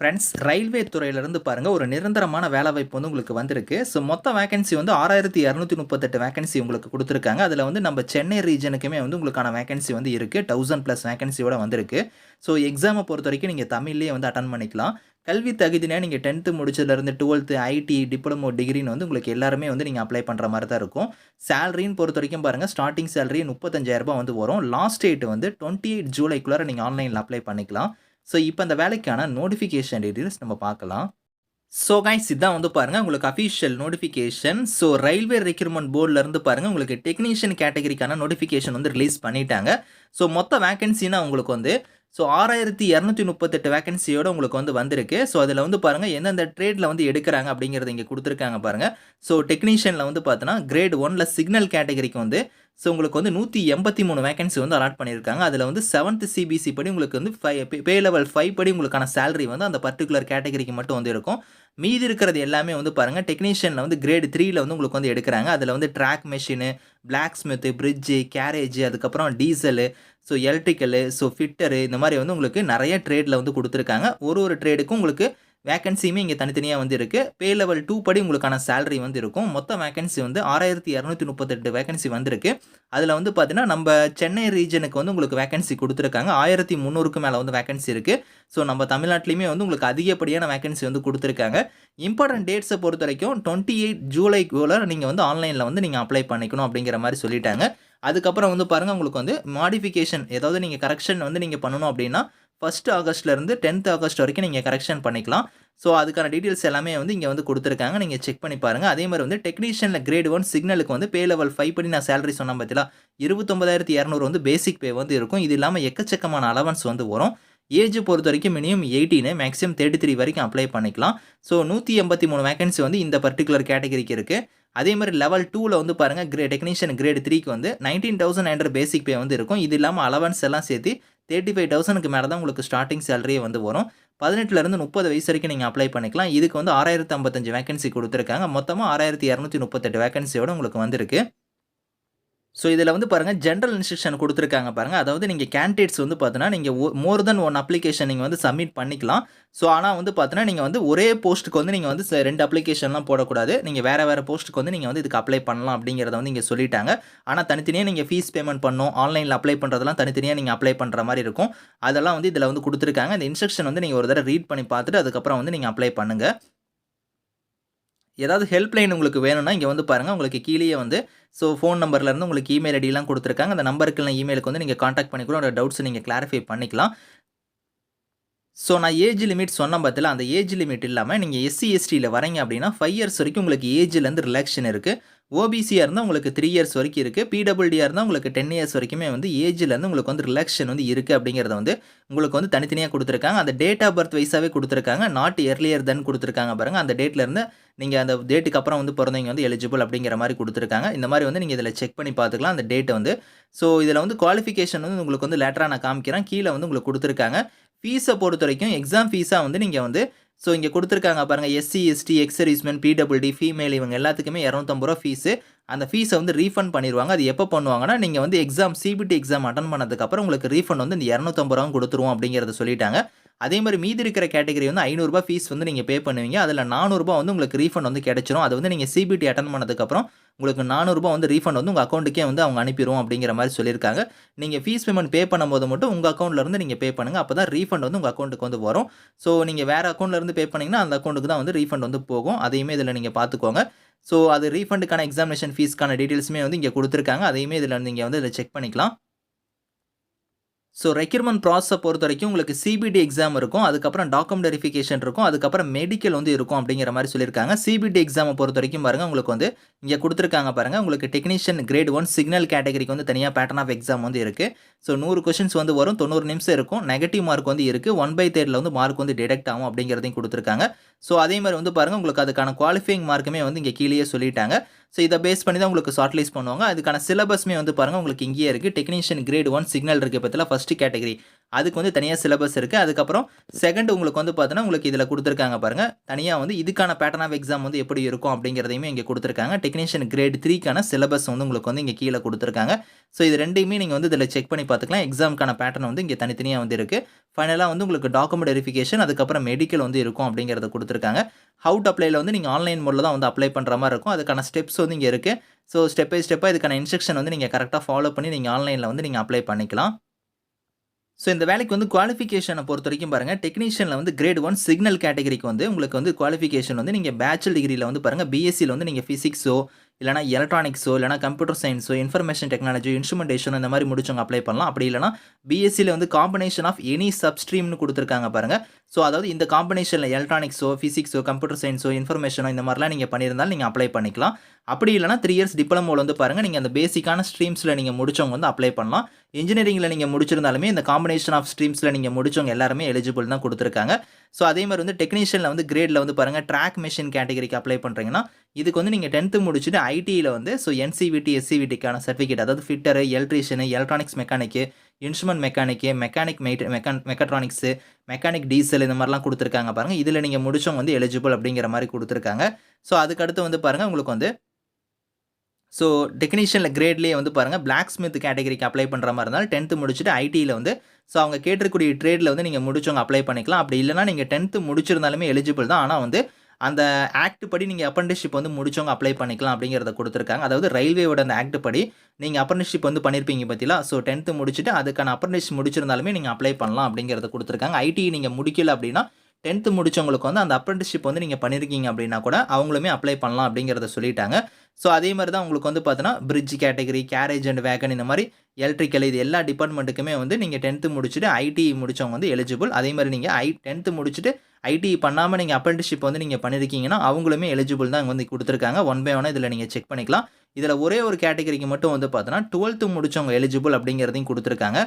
Friends railway துறையிலேருந்து பாருங்கள் ஒரு நிரந்தரமான வேலைவாய்ப்பு வந்து உங்களுக்கு வந்திருக்கு. ஸோ மொத்த வேகன்சி வந்து ஆறாயிரத்தி இரநூத்தி முப்பத்தெட்டு வேகன்சி உங்களுக்கு கொடுத்துருக்காங்க. அதில் வந்து நம்ம சென்னை ரீஜனுக்குமே வந்து உங்களுக்கான வேகன்சி வந்து இருக்குது தௌசண்ட் ப்ளஸ் வேகன்சியோட வந்திருக்கு. ஸோ எக்ஸாமை பொறுத்த வரைக்கும் நீங்கள் தமிழ்லேயே வந்து அட்டன் பண்ணிக்கலாம். கல்வி தகுதினா நீங்கள் டென்த்து முடிச்சதுலேருந்து டுவெல்த்து ஐடி டிப்ளமோ டிகிரின்னு வந்து உங்களுக்கு எல்லாருமே வந்து நீங்கள் அப்ளை பண்ணுற மாதிரி தான் இருக்கும். சேலரின்னு பொறுத்த வரைக்கும் பாருங்கள் ஸ்டார்டிங் சேலரி முப்பத்தஞ்சாயிரரூபா வந்து வரும். லாஸ்ட் டேட் வந்து டுவெண்ட்டி எயிட் ஜூலைக்குள்ளார நீங்கள் ஆன்லைனில் அப்ளை பண்ணிக்கலாம். ஸோ இப்போ அந்த வேலைக்கான நோட்டிஃபிகேஷன் டீட்டெயில்ஸ் நம்ம பார்க்கலாம். ஸோ கைஸ் இதான் வந்து பாருங்கள் உங்களுக்கு official notification so railway recruitment போர்டிலேருந்து பாருங்கள் உங்களுக்கு டெக்னீஷியன் கேட்டகரிக்கான நோட்டிஃபிகேஷன் வந்து ரிலீஸ் பண்ணிட்டாங்க. ஸோ மொத்த வேகன்சினா உங்களுக்கு வந்து ஸோ ஆறாயிரத்தி இரநூத்தி முப்பத்தெட்டு வேகன்சியோடு உங்களுக்கு வந்து வந்திருக்கு. ஸோ அதில் வந்து பாருங்கள் எந்தெந்த ட்ரேடில் வந்து எடுக்கிறாங்க அப்படிங்கிறத இங்கே கொடுத்துருக்காங்க பாருங்கள் ஸோ டெக்னீஷியனில் வந்து பார்த்தோன்னா கிரேட் ஒனில் சிக்னல் கேட்டகரிக்கு வந்து ஸோ உங்களுக்கு வந்து நூற்றி எண்பத்தி மூணு வேகன்சி வந்து அலாட் பண்ணியிருக்காங்க. அதில் வந்து செவன்த் சிபிசி படி உங்களுக்கு வந்து ஃபைவ் பே லெவல் ஃபைவ் படி உங்களுக்கான சேலரி வந்து அந்த பர்டிகுலர் கேட்டகரிக்கு மட்டும் வந்து இருக்கும். மீதி இருக்கிறது எல்லாமே வந்து பாருங்கள் டெக்னீஷியனில் வந்து கிரேட் த்ரீயில் வந்து உங்களுக்கு வந்து எடுக்கிறாங்க. அதில் வந்து track machine blacksmith bridge garage அதுக்கப்புறம் diesel so electrical so fitter இந்த மாதிரி வந்து உங்களுக்கு நிறைய ட்ரேடில் வந்து கொடுத்துருக்காங்க. ஒரு ஒரு ட்ரேடுக்கும் உங்களுக்கு வேகன்சியுமே இங்கே தனித்தனியாக வந்து இருக்குது பே லெவல் டூ படி உங்களுக்கான சேலரி வந்து இருக்கும். மொத்த வேகன்சி வந்து ஆறாயிரத்தி இரநூத்தி முப்பத்தெட்டு வேகன்சி வந்திருக்கு. அதில் வந்து பார்த்தீங்கன்னா நம்ம சென்னை ரீஜனுக்கு வந்து உங்களுக்கு வேகன்சி கொடுத்துருக்காங்க. ஆயிரத்தி முந்நூறுக்கு மேலே வந்து வேகன்சி இருக்குது ஸோ நம்ம தமிழ்நாட்டிலையுமே வந்து உங்களுக்கு அதிகப்படியான வேகன்சி வந்து கொடுத்துருக்காங்க. இம்பார்ட்டன்ட் டேட்ஸை பொறுத்த வரைக்கும் டுவெண்ட்டி எயிட் ஜூலைக்குள்ளே நீங்கள் வந்து ஆன்லைனில் வந்து நீங்கள் அப்ளை பண்ணிக்கணும் அப்படிங்கிற மாதிரி சொல்லிட்டாங்க. அதுக்கப்புறம் வந்து பாருங்கள் உங்களுக்கு வந்து மாடிஃபிகேஷன் ஏதாவது நீங்கள் கரெக்ஷன் வந்து நீங்கள் பண்ணணும் அப்படின்னா ஃபஸ்ட் ஆகஸ்ட்லேருந்து டென்த் ஆகஸ்ட் வரைக்கும் நீங்கள் கரெக்ஷன் பண்ணிக்கலாம். ஸோ அதுக்கான டீட்டெயில்ஸ் எல்லாமே வந்து இங்கே வந்து கொடுத்துருக்காங்க. நீங்கள் செக் பண்ணி பாருங்கள் அதே மாதிரி வந்து டெக்னீஷியனில் கிரேட் ஒன் சிக்னலுக்கு வந்து பே லெவல் ஃபைவ் படி நான் சேலரி சொன்னேன் பார்த்தீங்களா இருபத்தொம்பதாயிரத்தி இரநூறு வந்து பேசிக் பே வந்து இருக்கும். இது இல்லாமல் எக்கச்சக்கமான அலவன்ஸ் வந்து வரும். ஏஜ் பொறுத்த வரைக்கும் minimum eighteen maximum thirty three வரைக்கும் அப்ளை பண்ணிக்கலாம். ஸோ நூற்றி எண்பத்தி மூணு வேகன்சி வந்து இந்த பர்டிகுலர் கேட்டகரிக்கு இருக்குது அதே மாதிரி லெவல் டூவில் வந்து பாருங்கள் கிரே டெக்னீஷியன் கிரேட் த்ரீக்கு வந்து nineteen thousand hundred basic pay வந்து இருக்கும். இது இல்லாமல் அலவன்ஸ் எல்லாம் சேர்த்து தேர்ட்டி ஃபைவ் தௌசண்ட்க்கு மேலே தான் உங்களுக்கு ஸ்டார்டிங் சேலரியே வந்து வரும். பதினெட்டுலேருந்து முப்பது வயசு வரைக்கும் நீங்கள் அப்ளை பண்ணிக்கலாம். இதுக்கு வந்து ஆறாயிரத்து ஐம்பத்தஞ்சு வேகன்சி கொடுத்துருக்காங்க. மொத்தமாக ஆறாயிரத்தி இரநூத்தி முப்பத்தெட்டு வேகன்சியோட உங்களுக்கு வந்திருக்கு. ஸோ இதில் வந்து பாருங்கள் ஜென்ரல் இன்ஸ்ட்ரக்ஷன் கொடுத்துருக்காங்க பாருங்கள் அதாவது நீங்கள் கேண்டிடேட்ஸ் வந்து பார்த்தீங்கன்னா நீங்கள் மோர் தென் ஒன் அப்ளிகேஷன் நீங்கள் வந்து சப்மிட் பண்ணிக்கலாம். ஸோ ஆனால் வந்து பார்த்தீங்கன்னா நீங்கள் வந்து ஒரே போஸ்ட்டுக்கு வந்து நீங்கள் வந்து ரெண்டு அப்ளிகேஷன்லாம் போடக்கூடாது. நீங்கள் வேறு வேறு போஸ்ட்டுக்கு வந்து நீங்கள் வந்து இதுக்கு அப்ளை பண்ணலாம் அப்படிங்கிறத வந்து இங்கே சொல்லிட்டாங்க. ஆனால் தனித்தனியாக நீங்கள் ஃபீஸ் பேமெண்ட் பண்ணணும் ஆன்லைனில் அப்ளை பண்ணுறதெல்லாம் தனித்தனியாக நீங்கள் அப்ளை பண்ணுற மாதிரி இருக்கும். அதெல்லாம் வந்து இதில் வந்து கொடுத்துருக்காங்க. இந்த இன்ஸ்ட்ரக்ஷன் வந்து நீங்கள் ஒரு தடவை ரீட் பண்ணி பார்த்துட்டு அதுக்கப்புறம் வந்து நீங்கள் அப்ளை பண்ணுங்கள் ஏதாவது ஹெல்ப்லைன் உங்களுக்கு வேணும்னா இங்கே வந்து பாருங்கள் உங்களுக்கு கீழேயே வந்து ஸோ ஃபோன் நம்பர்லேருந்து உங்களுக்கு இமெயில் ஐடிலாம் கொடுத்துருக்காங்க. அந்த நம்பருக்கு இமெயிலுக்கு வந்து நீங்கள் காண்டாக்ட் பண்ணி கூட டவுட்ஸ் நீங்கள் கிளாரிஃபை பண்ணிக்கலாம். ஸோ நான் ஏஜ் லிமிட் சொன்ன பார்த்தல அந்த ஏஜ் லிமிட் இல்லாமல் நீங்கள் எஸ்சி எஸ்டியில் வரீங்க அப்படின்னா ஃபைவ் இயர்ஸ் வரைக்கும் உங்களுக்கு ஏஜ்லேருந்து ரிலாக்ஷன் இருக்குது ஓபிசியாக இருந்தால் உங்களுக்கு த்ரீ இயர்ஸ் வரைக்கும் இருக்குது பிடபிள்டியாக இருந்தால் உங்களுக்கு டென் இயர்ஸ் வரைக்குமே வந்து ஏஜ்லேருந்து உங்களுக்கு வந்து ரிலாக்ஷன் வந்து இருக்குது அப்படிங்கிறத வந்து உங்களுக்கு வந்து தனித்தனியாக கொடுத்துருக்காங்க. அந்த டேட் ஆஃப் பர்த் வைஸாகவே கொடுத்துருக்காங்க. நாட் இயர்லியர் தென் கொடுத்துருக்காங்க பாருங்கள் அந்த டேட்லேருந்து நீங்கள் அந்த டேட்டுக்கு அப்புறம் வந்து பிறந்தவங்க வந்து எலிஜிபிள் அப்படிங்கிற மாதிரி கொடுத்துருக்காங்க. இந்த மாதிரி வந்து நீங்கள் இதில் செக் பண்ணி பார்த்துக்கலாம் அந்த டேட்டை வந்து. ஸோ இதில் வந்து குவாலிஃபிகேஷன் வந்து உங்களுக்கு வந்து லேட்டராக நான் காமிக்கிறேன். கீழே வந்து உங்களுக்கு கொடுத்துருக்காங்க. ஃபீஸை பொறுத்த வரைக்கும் எக்ஸாம் ஃபீஸாக வந்து நீங்கள் வந்து ஸோ இங்கே கொடுத்துருக்காங்க பாருங்கள் SC ST ex servicemen PWD female இவங்க எல்லாத்துக்குமே இரநூத்தம்பது ரூபா ஃபீஸு அந்த ஃபீஸை வந்து ரீஃபண்ட் பண்ணிடுவாங்க. அது எப்போ பண்ணுவாங்கன்னா நீங்கள் வந்து எக்ஸாம் சிபிடி எக்ஸாம் அட்டன் பண்ணதுக்கப்புறம் உங்களுக்கு ரீஃபண்ட் வந்து இந்த இரநூத்தம்பது ரூபா கொடுத்துருவோம் அப்படிங்கிறத சொல்லிட்டாங்க. அதே மாதிரி மீதி இருக்கிற கேட்டகரி வந்து ஐநூறுரூபா ஃபீஸ் வந்து நீங்கள் பே பண்ணுவீங்க. அதில் நானூறுரூபா வந்து உங்களுக்கு ரீஃபண்ட் வந்து கிடைச்சிரும். அது வந்து நீங்கள் சிபிடி அட்டன் பண்ணதுக்கப்புறம் உங்களுக்கு நானூறுரூபா வந்து ரீஃபண்ட் வந்து உங்கள் அக்கௌண்ட்டுக்கே வந்து அவங்க அனுப்பிடுவோம் அப்படிங்கிற மாதிரி சொல்லியிருக்காங்க. நீங்கள் ஃபீஸ் பேமெண்ட் பே பண்ணும்போது மட்டும் உங்கள் அக்கௌண்ட்லேருந்து நீங்கள் பே பண்ணுங்கள் அப்போ தான் ரீஃபண்ட் வந்து உங்கள் அக்கௌண்ட்டுக்கு வந்து வரும். ஸோ நீங்கள் வேறு அக்கௌண்ட்லேருந்து பே பண்ணிங்கன்னா அந்த அக்கௌண்ட்டுக்கு தான் வந்து ரீஃபண்ட் வந்து போகும். அதையுமே இதில் நீங்கள் பார்த்துக்கோங்க. ஸோ அது ரீஃபண்டுக்கான எக்ஸாமினேஷன் ஃபீஸ்க்கான டீட்டெயில்ஸுமே வந்து இங்கே கொடுத்துருக்காங்க. அதையுமே இதில் நீங்கள் வந்து இதில் செக் பண்ணிக்கலாம். ஸோ ரெக்யூர்மெண்ட் ப்ராசஸை பொறுத்த வரைக்கும் உங்களுக்கு சிபிடி எக்ஸாம் இருக்கும் அதுக்கப்புறம் டாக்குமெண்ட் வெரிஃபிகேஷன் இருக்கும் அதுக்கப்புறம் மெடிக்கல் வந்து இருக்கும் அப்படிங்கிற மாதிரி சொல்லியிருக்காங்க. சிபிடி எக்ஸாமை பொறுத்த வரைக்கும் பாருங்கள் உங்களுக்கு வந்து இங்கே கொடுத்துருக்காங்க பாருங்கள் உங்களுக்கு டெக்னீஷியன் கிரேட் ஒன் சிக்னல் கேட்டகரிக்கு வந்து தனியாக பேட்டர்ன் ஆஃப் எக்ஸாம் வந்து இருக்குது ஸோ நூறு கொஷின்ஸ் வந்து வரும் தொண்ணூறு நிமிஷம் இருக்கும் நெகட்டிவ் மார்க் வந்து இருக்குது ஒன் பை தேர்டில் வந்து மார்க் வந்து டிடெக்ட் ஆகும் அப்படிங்கிறதையும் கொடுத்துருக்காங்க. ஸோ அதே மாதிரி வந்து பாருங்கள் உங்களுக்கு அதுக்கான குவாலிஃபைங் மார்க்குமே வந்து இங்கே கீழேயே சொல்லிட்டாங்க. ஸோ இதை பேஸ் பண்ணி தான் உங்களுக்கு ஷார்ட் லிஸ்ட் பண்ணுவாங்க. அதுக்கான சிலபஸ்மே வந்து பாருங்கள் உங்களுக்கு இங்கேயே இருக்குது டெக்னீஷியன் கிரேட் ஒன் சிக்னல் இருக்குது பற்றில ஃபஸ்ட்டு கேட்டகரி அதுக்கு வந்து தனியாக சிலபஸ் இருக்குது அதுக்கப்புறம் செகண்ட் உங்களுக்கு வந்து பார்த்தீங்கன்னா உங்களுக்கு இதில் கொடுத்துருக்காங்க பாருங்கள் தனியாக வந்து இதுக்கான பேட்டர்ன் ஆஃப் எக்ஸாம் வந்து எப்படி இருக்கும் அப்படிங்கிறதையுமே இங்கே கொடுத்துருக்காங்க. டெக்னீஷியன் கிரேட் த்ரீக்கான சிலபஸ் வந்து உங்களுக்கு வந்து இங்கே கீழே கொடுத்துருக்காங்க. ஸோ இது ரெண்டையுமே நீங்கள் வந்து இதில் செக் பண்ணி பார்த்துக்கலாம் எக்ஸாமுக்கான பேட்டர்ன் வந்து இங்கே தனித்தனியாக வந்து இருக்குது ஃபைனலாக வந்து உங்களுக்கு டாக்குமெண்ட் வெரிஃபிகேஷன் அதுக்கப்புறம் மெடிக்கல் வந்து இருக்கும் அப்படிங்கிறத கொடுத்துருக்காங்க. ஹவுட் அப்ளைல வந்து நீங்கள் ஆன்லைன் மோடில் தான் வந்து அப்ளை பண்ணுற மாதிரி இருக்கும். அதுக்கான ஸ்டெப்ஸ் வந்து இங்கே இருக்குது ஸோ ஸ்டெப் பை ஸ்டெப்பாக இதுக்கான இன்ஸ்ட்ரக்ஷன் வந்து நீங்கள் கரெக்டாக ஃபாலோ பண்ணி நீங்கள் ஆன்லைனில் வந்து நீங்கள் அப்ளை பண்ணிக்கலாம். ஸோ இந்த வேலைக்கு வந்து குவாலிஃபிகேஷனை பொறுத்த வரைக்கும் பாருங்கள் டெக்னீஷியனில் வந்து கிரேட் ஒன் சிக்னல் கேட்டகரிக்கு வந்து உங்களுக்கு வந்து குவாலிஃபிகேஷன் வந்து நீங்கள் பேச்சுலர் டிகிரியில் வந்து பாருங்கள் பிஎஸ்சியில் வந்து நீங்கள் ஃபிசிக்ஸோ இல்லைனா எலக்ட்ரானிக்ஸோ இல்லைனா கம்ப்யூட்டர் சயின்ஸோ இன்ஃபர்மேஷன் டெக்னாலஜி இன்ஸ்ட்ருமெண்டேஷன் இந்த மாதிரி முடிச்சவங்க அப்ளை பண்ணலாம். அப்படி இல்லைனா பிஎஸ்சியில் வந்து காம்பினேஷன் ஆஃப் எனி சப்ஸ்ட்ரீம்னு கொடுத்துருக்காங்க பாருங்கள் ஸோ அதாவது இந்த காம்பினேஷனில் எலக்ட்ரானிக்ஸோ ஃபிசிக்ஸோ கம்ப்யூட்டர் சயின்ஸோ இன்ஃபர்மேஷனோ இந்த மாதிரிலாம் நீங்கள் பண்ணியிருந்தாலும் நீங்கள் அப்ளை பண்ணிக்கலாம். அப்படி இல்லைனா த்ரீ இயர்ஸ் டிப்ளமோவில் வந்து பாருங்கள் நீங்கள் அந்த பேசிக்கான ஸ்ட்ரீம்ஸில் நீங்கள் முடிச்சவங்க வந்து அப்ளை பண்ணலாம். இன்ஜினியரிங்கில் நீங்கள் முடிச்சிருந்தாலுமே இந்த காம்பினேஷன் ஆஃப் ஸ்ட்ரீம்ஸில் நீங்கள் முடிச்சவங்க எல்லாருமே எலிஜிபிள் தான் கொடுத்துருக்காங்க. ஸோ அதே மாதிரி வந்து டெக்னீஷியனில் வந்து கிரேடில் வந்து பாருங்கள் ட்ராக் மிஷின் கேட்டகரிக்கு அப்ளை பண்ணுறீங்கன்னா இதுக்கு வந்து நீங்கள் டென்த்து முடிச்சுட்டு ஐடியில் வந்து ஸோ என்சிவிடி எஸ்சிவிடிக்கான சர்டிஃபிகேட் அதாவது fitter electrician electronics mechanic instrument mechanic mechanic made மெக்கான் மெக்கட்ரானிக்ஸு மெக்கானிக் டீசல் இந்த மாதிரிலாம் கொடுத்துருக்காங்க பாருங்கள் இதில் நீங்கள் முடிச்சவங்க வந்து எலிஜிபிள் அப்படிங்கிற மாதிரி கொடுத்துருக்காங்க. ஸோ அதுக்கடுத்து வந்து பாருங்கள் உங்களுக்கு வந்து ஸோ டெக்னீஷியனில் கிரேட்லேயே வந்து பாருங்கள் பிளாக் ஸ்மித் கேட்டகரிக்கு அப்ளை பண்ணுற மாதிரி இருந்தாலும் டென்த்து முடிச்சுட்டு ஐடியில் வந்து ஸோ அவங்க கேட்டிருக்கக்கூடிய ட்ரேடில் வந்து நீங்கள் முடிச்சவங்க அப்ளை பண்ணிக்கலாம். அப்படி இல்லைனா நீங்கள் டென்த்து முடிச்சிருந்தாலுமே எலிஜிபிள் தான். ஆனால் வந்து அந்த ஆக்ட் படி நீங்கள் அப்ரண்டிஷிப் வந்து முடிச்சவங்க அப்ளை பண்ணிக்கலாம் அப்படிங்கிறத கொடுத்துருக்காங்க. அதாவது ரயில்வேவோட அந்த ஆக்ட் படி நீங்கள் அப்ரண்டிஷிப் வந்து பண்ணியிருப்பீங்க பார்த்தீங்களா ஸோ டென்த்து முடிச்சுட்டு அதுக்கான அப்ரண்டிஷிப் முடிச்சிருந்தாலுமே நீங்கள் அப்ளை பண்ணலாம் அப்படிங்கிறத கொடுத்துருக்காங்க. ஐடி நீங்கள் முடிக்கல அப்படின்னா டென்த்து முடிச்சவங்களுக்கு வந்து அந்த அப்ரண்டிஷிப் வந்து நீங்கள் பண்ணியிருக்கீங்க அப்படின்னா கூட அவங்களுமே அப்ளை பண்ணலாம் அப்படிங்கிறத சொல்லிட்டாங்க. ஸோ அதே மாதிரி தான் உங்களுக்கு வந்து பார்த்தீங்கன்னா bridge category carriage and wagon இந்த மாதிரி எலக்ட்ரிக்கல் இது எல்லா டிபார்ட்மெண்ட்டுக்குமே வந்து நீங்கள் டென்த்து முடிச்சுட்டு ஐடி முடித்தவங்க வந்து எலிஜிபிள் அதே மாதிரி நீங்கள் ஐ டென்த்து முடிச்சுட்டு ஐடி பண்ணாமல் நீங்கள் அப்ரண்டிஷிப் வந்து நீங்கள் பண்ணியிருக்கீங்கன்னா அவங்களுமே எலிஜிபிள் தான் வந்து கொடுத்துருக்காங்க. ஒன் பை ஒன்னாக இதில் நீங்கள் செக் பண்ணிக்கலாம். இதில் ஒரே ஒரு கேட்டகரிக்கு மட்டும் வந்து பார்த்தோன்னா டுவெல்த்து முடித்தவங்க எலிஜிபிள் அப்படிங்கிறதையும் கொடுத்துருக்காங்க.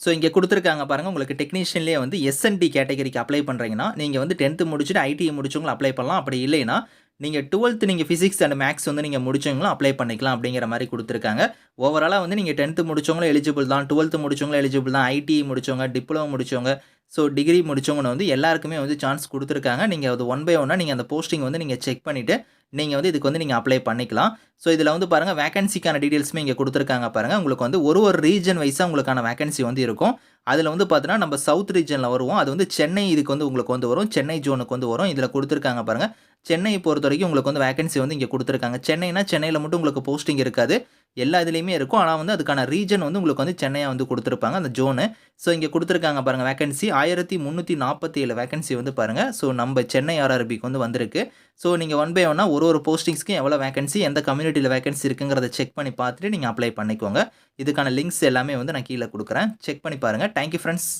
ஸோ இங்கே கொடுத்துருக்காங்க பாருங்கள் உங்களுக்கு டெக்னீஷியன்லேயே வந்து எஸ்என்டி கேட்டகரிக்கு அப்ளை பண்ணுறீங்கன்னா நீங்கள் வந்து டென்த்து முடிச்சுட்டு ஐடிஐ முடிச்சவங்களை அப்ளை பண்ணலாம். அப்படி இல்லைன்னா நீங்கள் டுவெல்த்து நீங்கள் ஃபிசிக்ஸ் அண்ட் மேக்ஸ் வந்து நீங்கள் முடிச்சவங்களும் அப்ளை பண்ணிக்கலாம் அப்படிங்கிற மாதிரி கொடுத்துருக்காங்க. ஓவராலாக வந்து நீங்கள் டென்த்து முடிச்சவங்களும் எலிஜிபிள் தான். டுவெல்த்து முடிச்சவங்களும் எலிஜிபிள் தான். ஐடி முடிச்சவங்க டிப்ளமோ முடிச்சவங்க ஸோ டிகிரி முடித்தவங்க வந்து எல்லாருக்குமே வந்து சான்ஸ் கொடுத்துருக்காங்க. நீங்கள் அது ஒன் பை ஒன்னாக நீங்கள் அந்த போஸ்டிங் வந்து நீங்கள் செக் பண்ணிவிட்டு நீங்கள் வந்து இதுக்கு வந்து நீங்கள் அப்ளை பண்ணிக்கலாம். ஸோ இதில் வந்து பாருங்கள் வேகன்சிக்கான டீட்டெயில்ஸுமே இங்கே கொடுத்துருக்காங்க பாருங்கள் உங்களுக்கு வந்து ஒரு ஒரு ரீஜன் வைஸாக உங்களுக்கான வேகன்சி வந்து இருக்கும். அதில் வந்து பார்த்தீங்கன்னா நம்ம சவுத் ரீஜனில் வருவோம். அது வந்து சென்னை இதுக்கு வந்து உங்களுக்கு வந்து வரும். சென்னை ஜோனுக்கு வந்து வரும். இதில் கொடுத்துருக்காங்க பாருங்கள் சென்னையை பொறுத்த வரைக்கும் உங்களுக்கு வந்து வேகன்சி வந்து இங்கே கொடுத்துருக்காங்க. சென்னைனா சென்னையில் மட்டும் உங்களுக்கு போஸ்டிங் இருக்காது. எல்லா இதுலேயுமே இருக்கும். ஆனால் வந்து அதுக்கான ரீஜன் வந்து உங்களுக்கு வந்து சென்னையாக வந்து கொடுத்துருப்பாங்க. அந்த ஜோனு ஸோ இங்கே கொடுத்துருக்காங்க பாருங்கள் வேகன்சி ஆயிரத்தி முந்நூற்றி நாற்பத்தி ஏழு வேகன்சி வந்து பாருங்கள் ஸோ நம்ம சென்னை ஆர்ஆர்பிக்கு வந்து வந்திருக்கு. ஸோ நீங்கள் ஒன் பை ஒன்னா ஒரு ஒரு போஸ்டிங்ஸ்க்கும் எவ்வளோ வேகன்சி எந்த கம்யூனிட்டியில் வேகன்சி இருக்குங்கிறத செக் பண்ணி பார்த்துட்டு நீங்கள் அப்ளை பண்ணிக்கோங்க. இதுக்கான லிங்க்ஸ் எல்லாமே வந்து நான் கீழே கொடுக்குறேன். செக் பண்ணி பாருங்கள் தேங்க்யூ ஃப்ரெண்ட்ஸ்